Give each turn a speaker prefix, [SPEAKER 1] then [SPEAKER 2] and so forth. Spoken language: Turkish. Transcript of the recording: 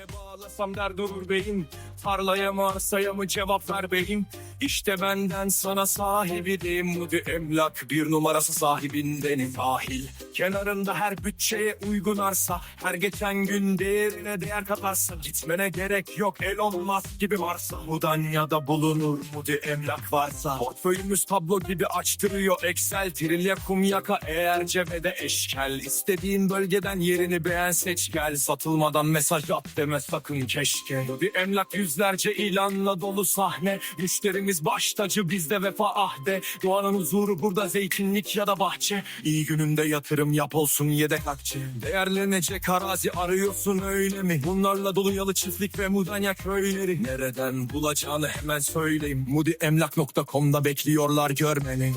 [SPEAKER 1] Neye bağlasam der durur beyin Tarlaya mı arsaya mı cevap ver beyin İşte benden sana sahibi diyeyim Mudi emlak. Bir numarası sahibindenim dahil Kenarında her bütçeye uygun arsa Her geçen gün değerine değer katarsa Gitmene gerek yok Elon Musk gibi varsa Mudanya'da bulunur Mudi emlak varsa. Portföyümüz tablo gibi açtırıyor Excel Trilye kum yaka eğer cebede eşkel İstediğin bölgeden yerini beğen seç gel. Satılmadan mesaj at deme sakın keşke. Mudi emlak yüzlerce ilanla dolu sahne. Müşterimiz baş tacı bizde vefa ahde. Doğanın huzuru burada zeytinlik ya da bahçe. İyi gününde yatırım yap olsun yedek akçe. Değerlenecek arazi arıyorsun öyle mi? Bunlarla dolu yalı çiftlik ve Mudanya köyleri. Nereden bulacağını hemen söyleyeyim. Mudiemlak.com'da bekliyorlar görmeni